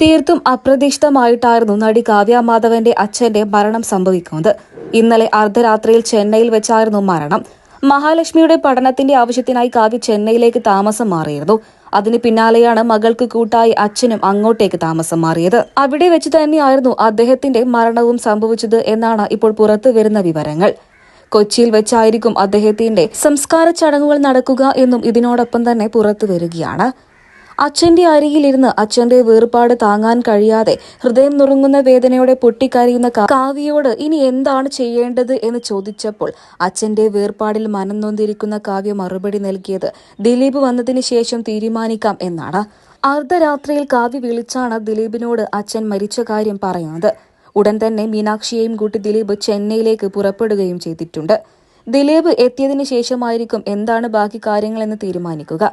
തീർത്തും അപ്രതീക്ഷിതമായിട്ടായിരുന്നു നടി കാവ്യ മാധവന്റെ അച്ഛന്റെ മരണം സംഭവിക്കുന്നത്. ഇന്നലെ അർദ്ധരാത്രിയിൽ ചെന്നൈയിൽ വെച്ചായിരുന്നു മരണം. മഹാലക്ഷ്മിയുടെ പഠനത്തിന്റെ ആവശ്യത്തിനായി കാവ്യ ചെന്നൈയിലേക്ക് താമസം മാറിയിരുന്നു. അതിന് പിന്നാലെയാണ് മകൾക്ക് കൂട്ടായി അച്ഛനും അങ്ങോട്ടേക്ക് താമസം മാറിയത്. അവിടെ വെച്ച് തന്നെയായിരുന്നു അദ്ദേഹത്തിന്റെ മരണവും സംഭവിച്ചത് എന്നാണ് ഇപ്പോൾ പുറത്തു വരുന്ന വിവരങ്ങൾ. കൊച്ചിയിൽ വെച്ചായിരിക്കും അദ്ദേഹത്തിന്റെ സംസ്കാര ചടങ്ങുകൾ നടക്കുക എന്നും ഇതിനോടൊപ്പം തന്നെ പുറത്തു വരികയാണ്. അച്ഛന്റെ അരികിലിരുന്ന് അച്ഛന്റെ വേർപാട് താങ്ങാൻ കഴിയാതെ ഹൃദയം നുറുങ്ങുന്ന വേദനയോടെ പൊട്ടിക്കരയുന്ന കാവ്യയോട് ഇനി എന്താണ് ചെയ്യേണ്ടത് എന്ന് ചോദിച്ചപ്പോൾ അച്ഛന്റെ വേർപാടിൽ മനം നൊന്തിരിക്കുന്ന കാവ്യ മറുപടി നൽകിയത് ദിലീപ് വന്നതിന് ശേഷം തീരുമാനിക്കാം എന്നാണ്. അർദ്ധരാത്രിയിൽ കാവ്യ വിളിച്ചാണ് ദിലീപിനോട് അച്ഛൻ മരിച്ച കാര്യം പറയുന്നത്. ഉടൻ തന്നെ മീനാക്ഷിയെയും കൂട്ടി ദിലീപ് ചെന്നൈയിലേക്ക് പുറപ്പെടുകയും ചെയ്തിട്ടുണ്ട്. ദിലീപ് എത്തിയതിനു ശേഷമായിരിക്കും എന്താണ് ബാക്കി കാര്യങ്ങളെന്ന് തീരുമാനിക്കുക.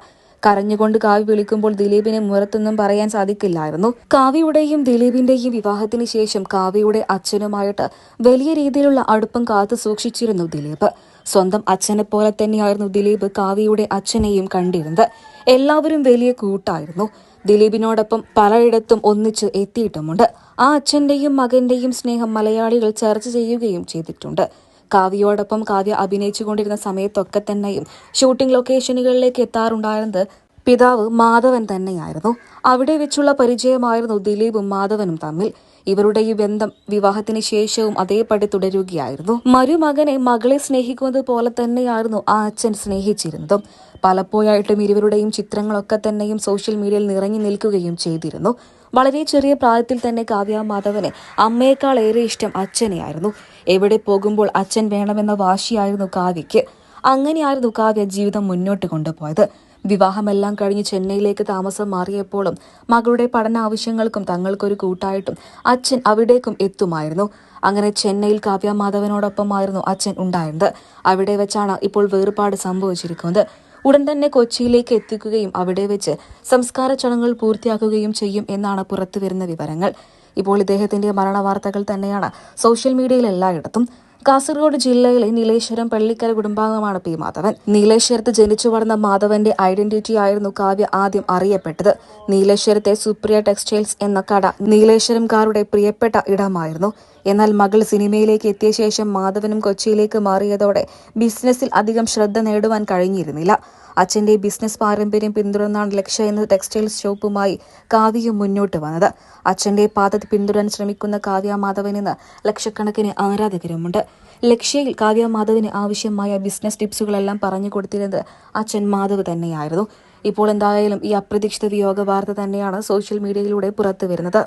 കരഞ്ഞുകൊണ്ട് കാവ്യ വിളിക്കുമ്പോൾ ദിലീപിനെ മുറത്തൊന്നും പറയാൻ സാധിക്കില്ലായിരുന്നു. കാവ്യയുടെയും ദിലീപിന്റെയും വിവാഹത്തിന് ശേഷം കാവ്യയുടെ അച്ഛനുമായിട്ട് വലിയ രീതിയിലുള്ള അടുപ്പം കാത്തു സൂക്ഷിച്ചിരുന്നു ദിലീപ്. സ്വന്തം അച്ഛനെ പോലെ തന്നെയായിരുന്നു ദിലീപ് കാവ്യയുടെ അച്ഛനെയും കണ്ടിരുന്നത്. എല്ലാവരും വലിയ കൂട്ടായിരുന്നു. ദിലീപിനോടൊപ്പം പലയിടത്തും ഒന്നിച്ച് എത്തിയിട്ടുമുണ്ട്. ആ അച്ഛന്റെയും മകന്റെയും സ്നേഹം മലയാളികൾ ചർച്ച ചെയ്യുകയും ചെയ്തിട്ടുണ്ട്. കാവ്യയോടൊപ്പം കാവ്യ അഭിനയിച്ചുകൊണ്ടിരുന്ന സമയത്തൊക്കെ തന്നെയും ഷൂട്ടിംഗ് ലൊക്കേഷനുകളിലേക്ക് എത്താറുണ്ടായിരുന്നത് പിതാവ് മാധവൻ തന്നെയായിരുന്നു. അവിടെ വെച്ചുള്ള പരിചയമായിരുന്നു ദിലീപും മാധവനും തമ്മിൽ. ഇവരുടെ ഈ ബന്ധം വിവാഹത്തിന് ശേഷവും അതേപടി തുടരുകയായിരുന്നു. മരുമകനെ മകളെ സ്നേഹിക്കുന്നത് പോലെ തന്നെയായിരുന്നു ആ അച്ഛൻ സ്നേഹിച്ചിരുന്നതും. പലപ്പോഴായിട്ടും ഇരുവരുടെയും ചിത്രങ്ങളൊക്കെ തന്നെയും സോഷ്യൽ മീഡിയയിൽ നിറഞ്ഞു നിൽക്കുകയും ചെയ്തിരുന്നു. വളരെ ചെറിയ പ്രായത്തിൽ തന്നെ കാവ്യ മാധവന് അമ്മയേക്കാൾ ഏറെ ഇഷ്ടം അച്ഛനെയായിരുന്നു. എവിടെ പോകുമ്പോൾ അച്ഛൻ വേണമെന്ന വാശിയായിരുന്നു കാവ്യയ്ക്ക്. അങ്ങനെയായിരുന്നു കാവ്യ ജീവിതം മുന്നോട്ട് കൊണ്ടുപോയത്. വിവാഹമെല്ലാം കഴിഞ്ഞ് ചെന്നൈയിലേക്ക് താമസം മാറിയപ്പോഴും മകളുടെ പഠന ആവശ്യങ്ങൾക്കും തങ്ങൾക്കൊരു കൂട്ടായിട്ടും അച്ഛൻ അവിടേക്കും എത്തുമായിരുന്നു. അങ്ങനെ ചെന്നൈയിൽ കാവ്യ മാധവനോടൊപ്പമായിരുന്നു അച്ഛൻ ഉണ്ടായിരുന്നത്. അവിടെ വെച്ചാണ് ഇപ്പോൾ വേർപാട് സംഭവിച്ചിരിക്കുന്നത്. ഉടൻ തന്നെ കൊച്ചിയിലേക്ക് എത്തിക്കുകയും അവിടെ വെച്ച് സംസ്കാര ചടങ്ങുകൾ പൂർത്തിയാക്കുകയും ചെയ്യും എന്നാണ് പുറത്തുവരുന്ന വിവരങ്ങൾ. ഇപ്പോൾ ഇദ്ദേഹത്തിന്റെ മരണ വാർത്തകൾ തന്നെയാണ് സോഷ്യൽ മീഡിയയിൽ എല്ലായിടത്തും കാസർഗോഡ് ജില്ലയിലെ നീലേശ്വരം പള്ളിക്കര കുടുംബാംഗമാണ് പി മാധവൻ. നീലേശ്വരത്ത് ജനിച്ചു വളർന്ന മാധവന്റെ ഐഡന്റിറ്റി ആയിരുന്നു കാവ്യ ആദ്യം അറിയപ്പെട്ടത്. നീലേശ്വരത്തെ സുപ്രിയ ടെക്സ്റ്റൈൽസ് എന്ന കട നീലേശ്വരംകാരുടെ പ്രിയപ്പെട്ട ഇടമായിരുന്നു. എന്നാൽ മകൾ സിനിമയിലേക്ക് എത്തിയ ശേഷം മാധവനും കൊച്ചിയിലേക്ക് മാറിയതോടെ ബിസിനസ്സിൽ അധികം ശ്രദ്ധ നേടുവാൻ കഴിഞ്ഞിരുന്നില്ല. അച്ഛന്റെ ബിസിനസ് പാരമ്പര്യം പിന്തുടർന്നാണ് ലക്ഷ്യ എന്ന ടെക്സ്റ്റൈൽ ഷോപ്പുമായി കാവ്യയും മുന്നോട്ട് വന്നത്. അച്ഛന്റെ പാത പിന്തുടരാൻ ശ്രമിക്കുന്ന കാവ്യ മാധവനെന്ന് ലക്ഷക്കണക്കിന് ആരാധകരുമുണ്ട്. ലക്ഷ്യയിൽ കാവ്യ മാധവിന് ആവശ്യമായ ബിസിനസ് ടിപ്സുകളെല്ലാം പറഞ്ഞു കൊടുത്തിരുന്നത് അച്ഛൻ മാധവ് തന്നെയായിരുന്നു. ഇപ്പോൾ എന്തായാലും ഈ അപ്രതീക്ഷിത വിയോഗ വാർത്ത തന്നെയാണ് സോഷ്യൽ മീഡിയയിലൂടെ പുറത്തു വരുന്നത്